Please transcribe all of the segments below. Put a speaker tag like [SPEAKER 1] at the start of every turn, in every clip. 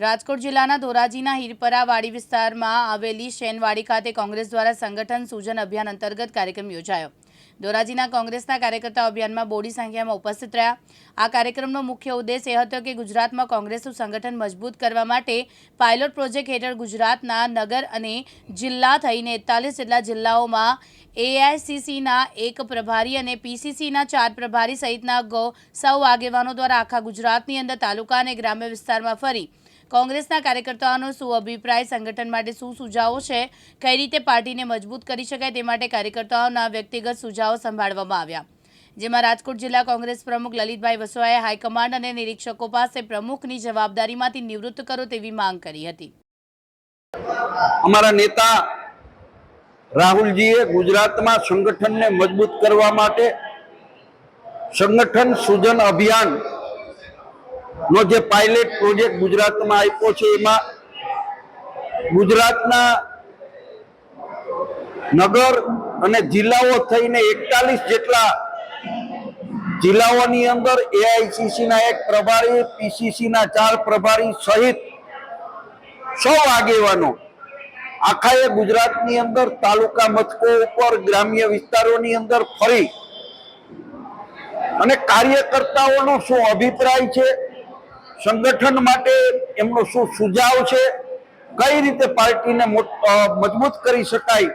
[SPEAKER 1] રાજકોટ જિલ્લાના ધોરાજીના હીરપરા વાડી વિસ્તારમાં આવેલી શેનવાડી ખાતે કોંગ્રેસ દ્વારા સંગઠન સૂજન અભિયાન અંતર્ગત કાર્યક્રમ યોજાયો. ધોરાજીના કોંગ્રેસના કાર્યકર્તાઓ અભિયાનમાં બોડી સંખ્યામાં ઉપસ્થિત રહ્યા. આ કાર્યક્રમનો મુખ્ય ઉદ્દેશ એ હતો કે ગુજરાતમાં કોંગ્રેસનું સંગઠન મજબૂત કરવા માટે પાયલોટ પ્રોજેક્ટ હેઠળ ગુજરાતના નગર અને જિલ્લા થઈને એકતાલીસ જેટલા જિલ્લાઓમાં એઆઈસીસીના એક પ્રભારી અને પીસીસીના ચાર પ્રભારી સહિતના સૌ આગેવાનો દ્વારા આખા ગુજરાતની અંદર તાલુકા અને ગ્રામ્ય વિસ્તારમાં ફરી કોંગ્રેસના કાર્યકર્તાઓનો શું અભિપ્રાય, સંગઠન માટે શું સુઝાવો છે, કઈ રીતે પાર્ટીને મજબૂત કરી શકાય તે માટે કાર્યકર્તાઓના વ્યક્તિગત સુઝાવો સંભાળવામાં આવ્યા. જેમાં રાજકોટ જિલ્લા કોંગ્રેસ પ્રમુખ લલિતભાઈ વસવાએ હાઈકમાન્ડ અને નિરીક્ષકો પાસે પ્રમુખની જવાબદારીમાંથી નિવૃત્ત કરો તેવી માંગ કરી હતી.
[SPEAKER 2] અમારા નેતા રાહુલજીએ ગુજરાતમાં સંગઠનને મજબૂત કરવા માટે સંગઠન સૂજન અભિયાન નો જે પાયલેટ પ્રોજેક્ટ ગુજરાતમાં આપ્યો છે, એમાં ગુજરાતના નગર અને જિલ્લાઓ થઈને એકતાલીસ જેટલા જિલ્લાઓની અંદર એઆઈસીસી ના એક પ્રભારી પીસીસી ના ચાર પ્રભારી સહિત સૌ આગેવાનો આખા એ ગુજરાતની અંદર તાલુકા મથકો ઉપર, ગ્રામ્ય વિસ્તારોની અંદર ફરી. અને કાર્યકર્તાઓનો શું અભિપ્રાય છે? સંગઠન માટે એમનો શું સુઝાવ છે? કઈ રીતે પાર્ટીને મજબૂત કરી શકાય?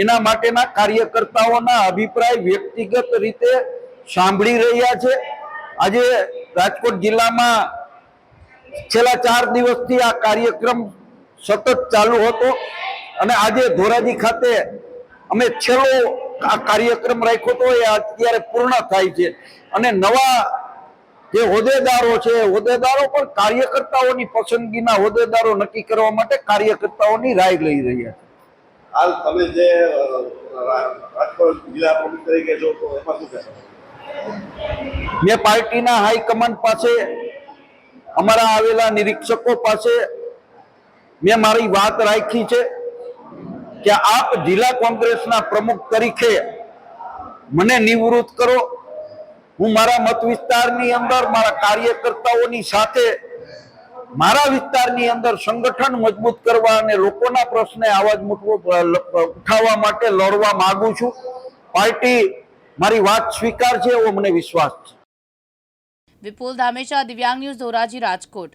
[SPEAKER 2] એના માટેના કાર્યકર્તાઓના અભિપ્રાય વ્યક્તિગત રીતે સાંભળી રહ્યા છે. આજે રાજકોટ જિલ્લામાં છેલ્લા ચાર દિવસથી આ કાર્યક્રમ સતત ચાલુ હતો અને આજે ધોરાજી ખાતે અમે છેલ્લો આ કાર્યક્રમ રાખ્યો હતો. એ અત્યારે પૂર્ણ થાય છે. અને નવા જે હોદ્દેદારો છે હોદ્દેદારો પણ કાર્યકર્તાઓની પસંદગીના હોદ્દેદારો નક્કી કરવા માટે કાર્યકર્તાઓની રાય લઈ રહ્યા છે.
[SPEAKER 3] હાલ તમે જે રાજકોટ જિલ્લા પ્રમુખ તરીકે છો તો એમાં શું કહેશો?
[SPEAKER 2] મેં પાર્ટીના હાઈકમાન્ડ પાસે અમારા આવેલા નિરીક્ષકો પાસે મેં મારી વાત રાખી છે કે આપ જિલ્લા કોંગ્રેસના પ્રમુખ તરીકે મને નિવૃત્ત કરો હું મારા મત વિસ્તારની અંદર, મારા કાર્યકર્તાઓની સાથે મારા વિસ્તારની અંદર સંગઠન મજબૂત કરવા અને લોકોના પ્રશ્ને અવાજ મૂકવો ઉઠાવવા માટે લડવા માંગુ છું. પાર્ટી મારી વાત સ્વીકાર છે એવો મને વિશ્વાસ છે.
[SPEAKER 1] વિપુલ ધામેશા દિવ્યાંગ ન્યૂઝ ધોરાજી, રાજકોટ.